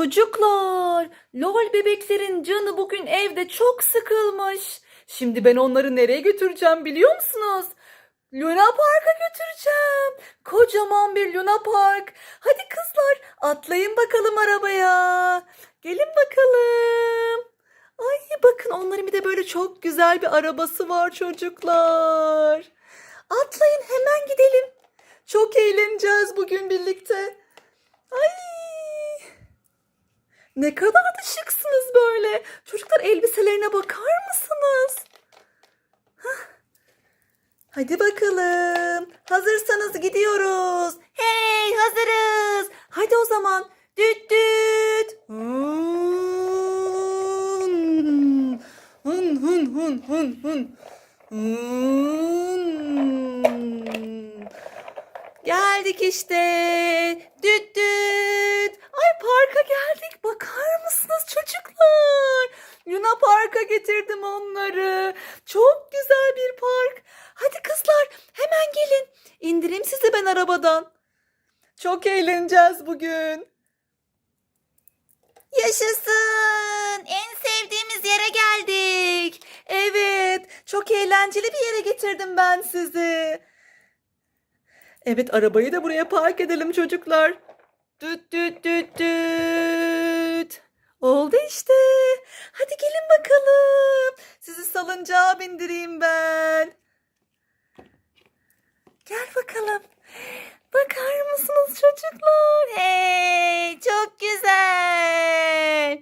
Çocuklar, lol bebeklerin canı bugün evde çok sıkılmış. Şimdi ben onları nereye götüreceğim biliyor musunuz? Luna Park'a götüreceğim. Kocaman bir Luna Park. Hadi kızlar atlayın bakalım arabaya. Gelin bakalım. Ay bakın onların bir de böyle çok güzel bir arabası var çocuklar. Atlayın hemen gidelim. Çok eğleneceğiz bugün birlikte. Ay ne kadar da şıksınız böyle. Çocuklar elbiselerine bakar mısınız? Hah. Hadi bakalım. Hazırsanız gidiyoruz. Hey hazırız. Hadi o zaman. Düt düt. Hun. Hun hun hun hun hun. Geldik işte. Düt. Ay parka geldik. Bakar mısınız çocuklar? Luna Park'a getirdim onları. Çok güzel bir park. Hadi kızlar hemen gelin. İndireyim sizi ben arabadan. Çok eğleneceğiz bugün. Yaşasın. En sevdiğimiz yere geldik. Evet, çok eğlenceli bir yere getirdim ben sizi. Evet, arabayı da buraya park edelim çocuklar. Düt düt düt düt. Oldu işte. Hadi gelin bakalım. Sizi salıncağa bindireyim ben. Gel bakalım. Bakar mısınız çocuklar? Hey, çok güzel.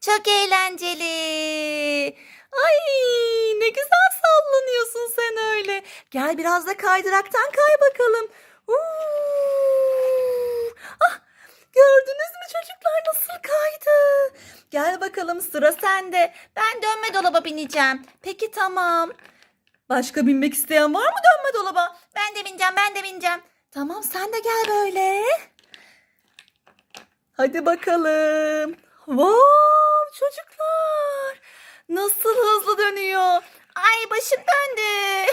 Çok eğlenceli. Ay, ne güzel sallanıyorsun sen öyle. Gel biraz da kaydıraktan kay bakalım. Uuu. Ah, gördünüz mü çocuklar nasıl kaydı? Gel bakalım sıra sende. Ben dönme dolaba bineceğim. Peki tamam. Başka binmek isteyen var mı dönme dolaba? Ben de bineceğim, ben de bineceğim. Tamam sen de gel böyle. Hadi bakalım. Wow çocuklar. Nasıl hızlı dönüyor. Ay başım döndü.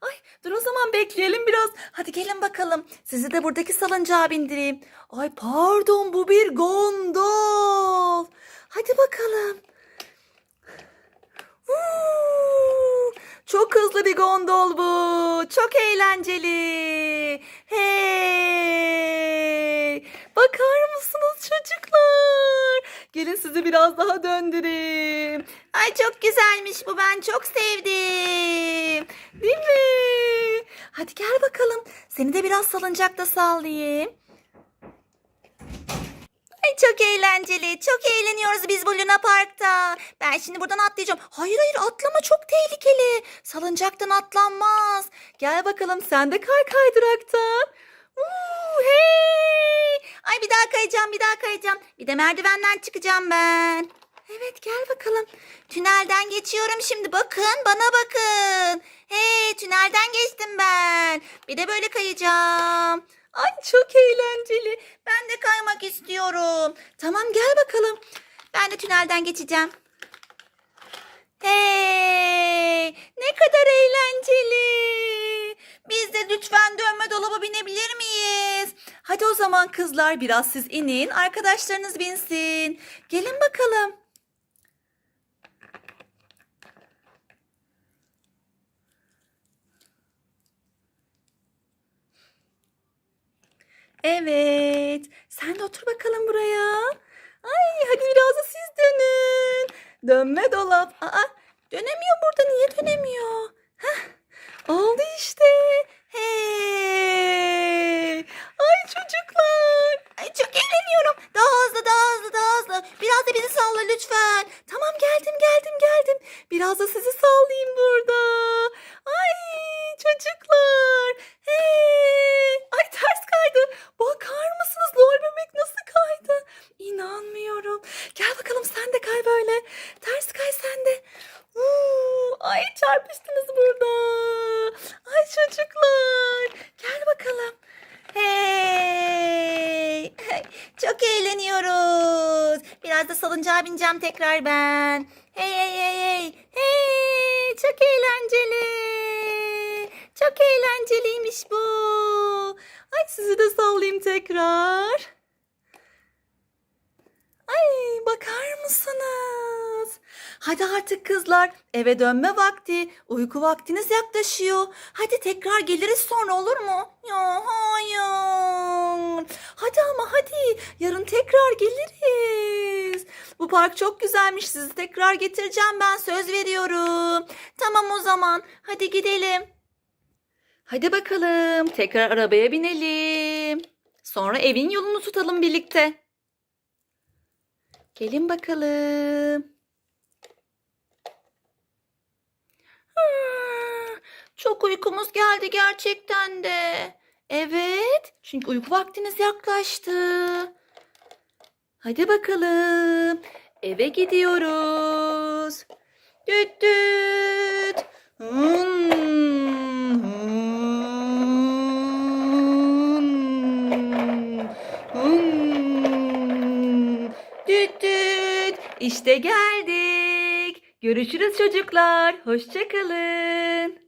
Ay dur o zaman bekleyelim biraz. Hadi gelin bakalım. Sizi de buradaki salıncağa bindireyim. Ay pardon bu bir gondol. Hadi bakalım. Huu, Çok hızlı bir gondol bu. Çok eğlenceli. Hey! Bakar mısınız çocuklar? Gelin sizi biraz daha döndüreyim. Ay çok güzelmiş bu. Ben çok sevdim. Değil mi? Hadi gel bakalım. Seni de biraz salıncakta sallayayım. Çok eğlenceli. Çok eğleniyoruz biz bu Luna Park'ta. Ben şimdi buradan atlayacağım. Hayır hayır atlama çok tehlikeli. Salıncaktan atlanmaz. Gel bakalım sen de kay kaydıraktan. Uuu, hey! Ay bir daha kayacağım bir daha kayacağım. Bir de merdivenden çıkacağım ben. Evet gel bakalım. Tünelden geçiyorum şimdi. Bakın bana bakın. Hey tünelden geçtim ben. Bir de böyle kayacağım. Ay çok eğlenceli. Ben de kaymak istiyorum. Tamam gel bakalım. Ben de tünelden geçeceğim. Hey! Ne kadar eğlenceli. Biz de lütfen dönme dolaba binebilir miyiz? Hadi o zaman kızlar biraz siz inin, arkadaşlarınız binsin. Gelin bakalım. Evet. Sen de otur bakalım buraya. Ay hadi biraz da siz dönün. Dönme dolap. Aa, dönemiyor burada. Niye dönemiyor? Heh, oldu işte. Hey. Ay çocuklar. Ay çok eğleniyorum. Daha hızlı daha hızlı daha hızlı. Biraz da bizi salla lütfen. Tamam geldim geldim geldim. Biraz da sizi sallayayım burada. Ay çocuklar. Hey. Ay ters kaydı. Bakar mısınız lol bebek nasıl kaydı? İnanmıyorum. Gel bakalım sen de kay böyle. Ters kay sen de. Uuu, ay çarpıştınız burada. Ay çocuklar. Gel bakalım. Hey. Çok eğleniyoruz. Biraz da salıncağa bineceğim tekrar ben. Hey hey hey hey. Hey çok eğlenceli. Çok eğlenceliymiş bu. Ay sizi de sallayayım tekrar. musunuz? Hadi artık kızlar eve dönme vakti. Uyku vaktiniz yaklaşıyor. Hadi tekrar geliriz sonra olur mu? Ya hayır. Hadi ama hadi. Yarın tekrar geliriz. Bu park çok güzelmiş. Sizi tekrar getireceğim ben söz veriyorum. Tamam o zaman. Hadi gidelim. Hadi bakalım. Tekrar arabaya binelim. Sonra evin yolunu tutalım birlikte. Gelin bakalım. Hmm, Çok uykumuz geldi gerçekten de. Evet, çünkü uyku vaktiniz yaklaştı. Hadi bakalım. Eve gidiyoruz. Düt düt. Hmm. İşte geldik. Görüşürüz çocuklar. Hoşçakalın.